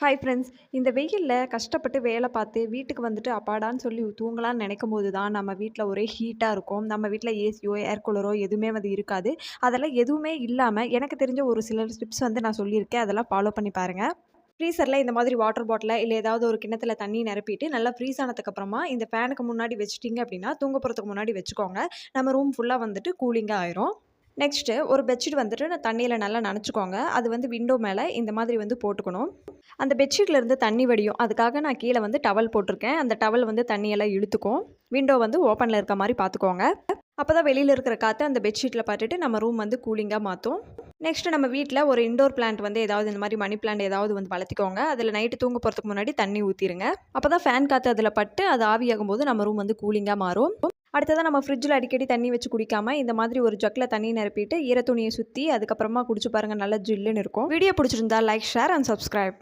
Hi friends இந்த வெயிலில் கஷ்டப்பட்டு வேலை பார்த்து வீட்டுக்கு வந்துட்டு அப்பாடான்னு சொல்லி தூங்கலாம்னு நினைக்கும் போது தான் நம்ம வீட்டில் ஒரே ஹீட்டாக இருக்கும். நம்ம வீட்டில் ஏசியோ ஏர் கூலரோ எதுவுமே வந்து இருக்காது. அதெல்லாம் எதுவுமே இல்லாமல் எனக்கு தெரிஞ்ச ஒரு சில டிப்ஸ் வந்து நான் சொல்லியிருக்கேன். அதெல்லாம் ஃபாலோ பண்ணி பாருங்கள் ஃப்ரீசரில் இந்த மாதிரி வாட்டர் பாட்டில் இல்லை ஏதாவது ஒரு கிணத்துல தண்ணி நிரப்பிட்டு நல்லா ஃப்ரீஸ் ஆனதுக்கப்புறமா இந்த ஃபேனுக்கு முன்னாடி வச்சுட்டிங்க அப்படின்னா தூங்க போகிறதுக்கு முன்னாடி வச்சுக்கோங்க. நம்ம ரூம் ஃபுல்லாக வந்துட்டு கூலிங்காக ஆயிரும். நெக்ஸ்ட்டு ஒரு பெட்ஷீட் வந்துட்டு நான் தண்ணியில் நல்லா நனச்சிக்கோங்க. அது வந்து விண்டோ மேலே இந்த மாதிரி வந்து போட்டுக்கணும். அந்த பெட்ஷீட்லேருந்து தண்ணி வடியும். அதுக்காக நான் கீழே வந்து டவல் போட்டிருக்கேன். அந்த டவல் வந்து தண்ணியெல்லாம் இழுத்துக்கும். விண்டோ வந்து ஓப்பனில் இருக்க மாதிரி பார்த்துக்கோங்க. அப்போ தான் வெளியில் இருக்கிற காற்று அந்த பெட்ஷீட்டில் பார்த்துட்டு நம்ம ரூம் வந்து கூலிங்காக மாற்றும் நெக்ஸ்ட்டு நம்ம வீட்டில் ஒரு இண்டோர் பிளான்ட் வந்து ஏதாவது இந்த மாதிரி மணி பிளான்ட் ஏதாவது வந்து வளர்த்திக்கோங்க. அதில் நைட்டு தூங்க போகிறதுக்கு முன்னாடி தண்ணி ஊற்றிடுங்க அப்போ தான் ஃபேன் காற்று அதில் பட்டு அது ஆவியாகும் போது நம்ம ரூம் வந்து கூலிங்காக மாறும். அடுத்ததான் நம்ம ஃப்ரிட்ஜில் அடிக்கடி தண்ணி வச்சு குடிக்காமல் இந்த மாதிரி ஒரு ஜக்கில் தண்ணி நிரப்பிட்டு ஈர துணியை சுற்றி அதுக்கப்புறமா குடிச்சு பாருங்கள் நல்லா ஜில்லுன்னு இருக்கும். வீடியோ பிடிச்சிருந்தா லைக் ஷேர் அண்ட் சப்ஸ்கிரைப்